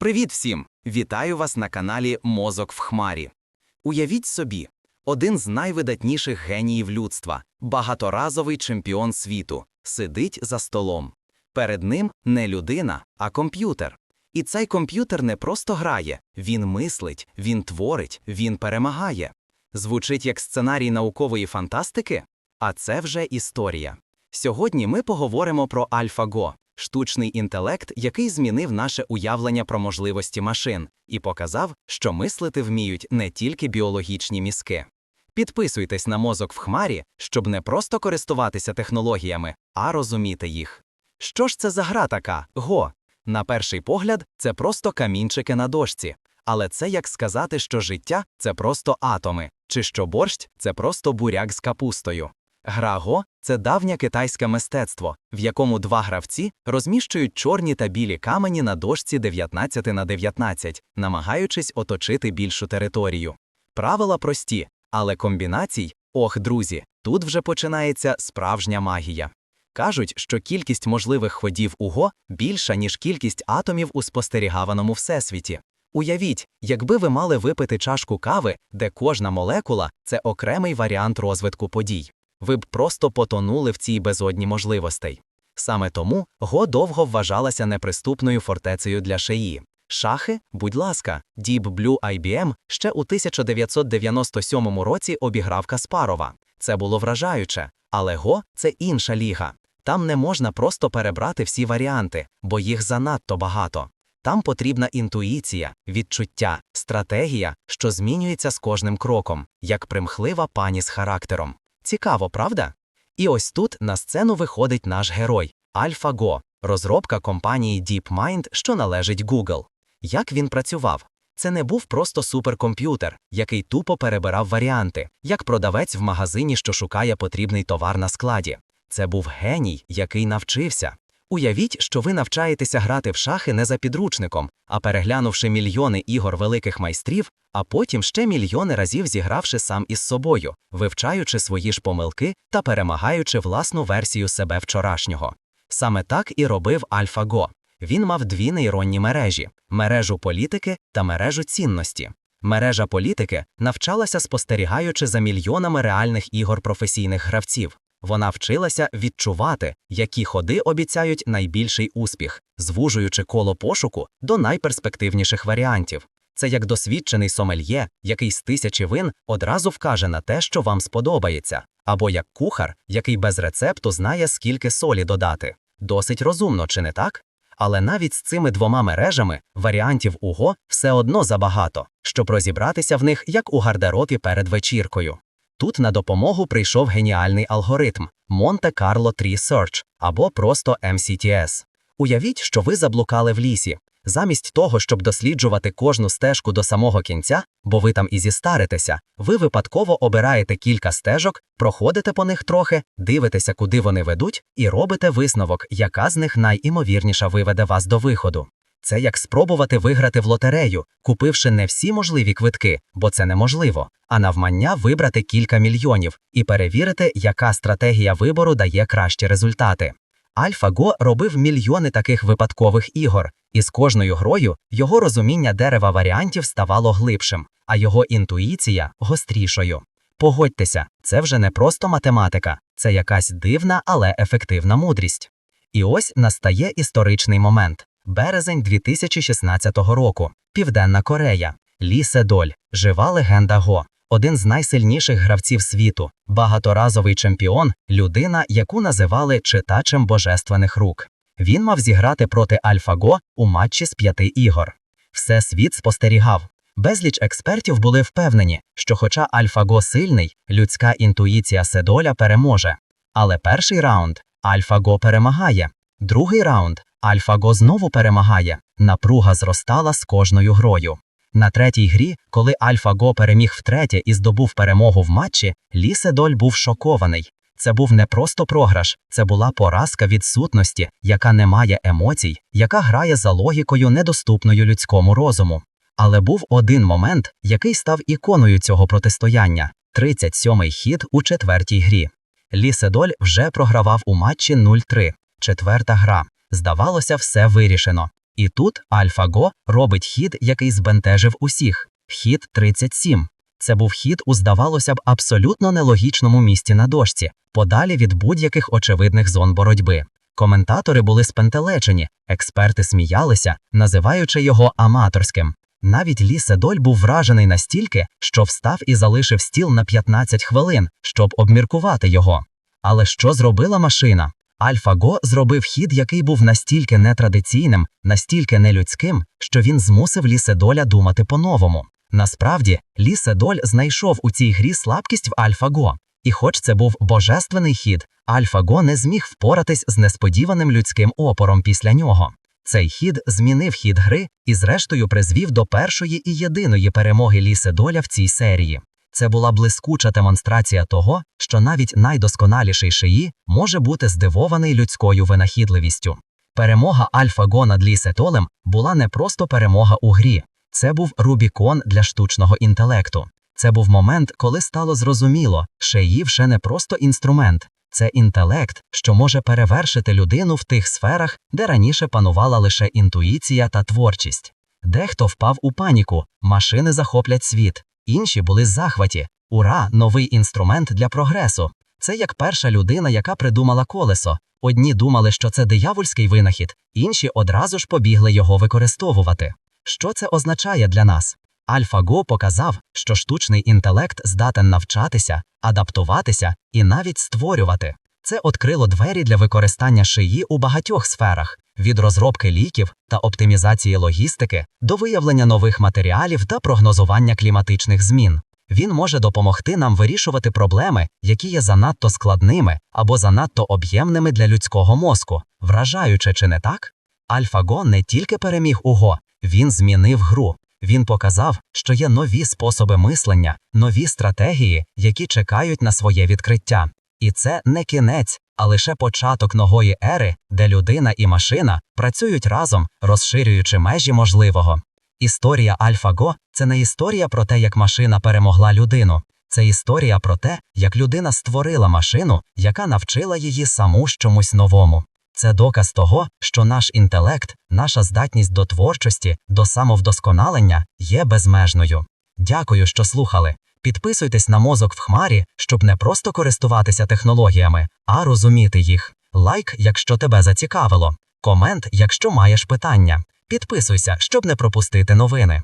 Привіт всім! Вітаю вас на каналі Мозок в Хмарі. Уявіть собі, один з найвидатніших геніїв людства, багаторазовий чемпіон світу, сидить за столом. Перед ним не людина, а комп'ютер. І цей комп'ютер не просто грає, він мислить, він творить, він перемагає. Звучить як сценарій наукової фантастики? А це вже історія. Сьогодні ми поговоримо про AlphaGo – штучний інтелект, який змінив наше уявлення про можливості машин і показав, що мислити вміють не тільки біологічні мізки. Підписуйтесь на мозок в хмарі, щоб не просто користуватися технологіями, а розуміти їх. Що ж це за гра така? Го. На перший погляд, це просто камінчики на дошці. Але це як сказати, що життя це просто атоми, чи що борщ це просто буряк з капустою. Гра Го це давнє китайське мистецтво, в якому два гравці розміщують чорні та білі камені на дошці 19 на 19, намагаючись оточити більшу територію. Правила прості, але комбінацій, ох, друзі, тут вже починається справжня магія. Кажуть, що кількість можливих ходів у Го більша, ніж кількість атомів у спостерігаваному всесвіті. Уявіть, якби ви мали випити чашку кави, де кожна молекула це окремий варіант розвитку подій. Ви б просто потонули в цій безодні можливостей. Саме тому Го довго вважалася неприступною фортецею для шиї. Шахи, будь ласка, Deep Blue IBM ще у 1997 році обіграв Каспарова. Це було вражаюче, але Го це інша ліга. Там не можна просто перебрати всі варіанти, бо їх занадто багато. Там потрібна інтуїція, відчуття, стратегія, що змінюється з кожним кроком, як примхлива пані з характером. Цікаво, правда? І ось тут на сцену виходить наш герой AlphaGo, розробка компанії DeepMind, що належить Google. Як він працював? Це не був просто суперкомп'ютер, який тупо перебирав варіанти, як продавець в магазині, що шукає потрібний товар на складі. Це був геній, який навчився. Уявіть, що ви навчаєтеся грати в шахи не за підручником, а переглянувши мільйони ігор великих майстрів, а потім ще мільйони разів зігравши сам із собою, вивчаючи свої ж помилки та перемагаючи власну версію себе вчорашнього. Саме так і робив AlphaGo. Він мав дві нейронні мережі мережу політики та мережу цінності. Мережа політики навчалася спостерігаючи за мільйонами реальних ігор професійних гравців. Вона вчилася відчувати, які ходи обіцяють найбільший успіх, звужуючи коло пошуку до найперспективніших варіантів. Це як досвідчений сомельє, який з тисячі вин одразу вкаже на те, що вам сподобається, або як кухар, який без рецепту знає, скільки солі додати. Досить розумно, чи не так? Але навіть з цими двома мережами варіантів УГО все одно забагато, щоб розібратися в них як у гардеробі перед вечіркою. Тут на допомогу прийшов геніальний алгоритм Monte-Carlo Tree Search або просто MCTS. Уявіть, що ви заблукали в лісі. Замість того, щоб досліджувати кожну стежку до самого кінця, бо ви там і зістаритеся, ви випадково обираєте кілька стежок, проходите по них трохи, дивитеся, куди вони ведуть, і робите висновок, яка з них найімовірніша виведе вас до виходу. Це як спробувати виграти в лотерею, купивши не всі можливі квитки, бо це неможливо, а навмання вибрати кілька мільйонів і перевірити, яка стратегія вибору дає кращі результати. AlphaGo робив мільйони таких випадкових ігор, і з кожною грою його розуміння дерева варіантів ставало глибшим, а його інтуїція гострішою. Погодьтеся, це вже не просто математика, це якась дивна, але ефективна мудрість. І ось настає історичний момент. Березень 2016 року, Південна Корея, Лі Седоль, жива легенда Го, один з найсильніших гравців світу, багаторазовий чемпіон, людина, яку називали читачем божественних рук. Він мав зіграти проти AlphaGo у матчі з п'яти ігор. Все світ спостерігав. Безліч експертів були впевнені, що, хоча AlphaGo сильний, людська інтуїція Седоля переможе. Але перший раунд AlphaGo перемагає, другий раунд AlphaGo знову перемагає. Напруга зростала з кожною грою. На третій грі, коли AlphaGo переміг втретє і здобув перемогу в матчі, Лі Седоль був шокований. Це був не просто програш, це була поразка від сутності, яка не має емоцій, яка грає за логікою, недоступною людському розуму. Але був один момент, який став іконою цього протистояння 37-й хід у четвертій грі. Лі Седоль вже програвав у матчі 0-3. Четверта гра. Здавалося, все вирішено. І тут AlphaGo робить хід, який збентежив усіх хід 37. Це був хід у, здавалося б, абсолютно нелогічному місці на дошці, подалі від будь-яких очевидних зон боротьби. Коментатори були спентелечені, експерти сміялися, називаючи його аматорським. Навіть Лі Седоль був вражений настільки, що встав і залишив стіл на 15 хвилин, щоб обміркувати його. Але що зробила машина? AlphaGo зробив хід, який був настільки нетрадиційним, настільки нелюдським, що він змусив Ліседоля думати по-новому. Насправді, Ліседоль знайшов у цій грі слабкість в AlphaGo. І хоч це був божественний хід, AlphaGo не зміг впоратись з несподіваним людським опором після нього. Цей хід змінив хід гри і, зрештою, призвів до першої і єдиної перемоги Ліседоля в цій серії. Це була блискуча демонстрація того, що навіть найдосконаліший шиї може бути здивований людською винахідливістю. Перемога AlphaGo над Ліседолем була не просто перемога у грі, це був Рубікон для штучного інтелекту. Це був момент, коли стало зрозуміло, шиї вже не просто інструмент, це інтелект, що може перевершити людину в тих сферах, де раніше панувала лише інтуїція та творчість. Дехто впав у паніку, машини захоплять світ, інші були захваті. Ура, новий інструмент для прогресу. Це як перша людина, яка придумала колесо. Одні думали, що це диявольський винахід, інші одразу ж побігли його використовувати. Що це означає для нас? AlphaGo показав, що штучний інтелект здатен навчатися, адаптуватися і навіть створювати. Це відкрило двері для використання шиї у багатьох сферах від розробки ліків та оптимізації логістики до виявлення нових матеріалів та прогнозування кліматичних змін. Він може допомогти нам вирішувати проблеми, які є занадто складними або занадто об'ємними для людського мозку, вражаючи чи не так? AlphaGo не тільки переміг у Го, він змінив гру. Він показав, що є нові способи мислення, нові стратегії, які чекають на своє відкриття. І це не кінець, а лише початок нової ери, де людина і машина працюють разом, розширюючи межі можливого. Історія AlphaGo – це не історія про те, як машина перемогла людину. Це історія про те, як людина створила машину, яка навчила її саму чомусь новому. Це доказ того, що наш інтелект, наша здатність до творчості, до самовдосконалення є безмежною. Дякую, що слухали. Підписуйтесь на мозок в хмарі, щоб не просто користуватися технологіями, а розуміти їх. Лайк, якщо тебе зацікавило. Комент, якщо маєш питання. Підписуйся, щоб не пропустити новини.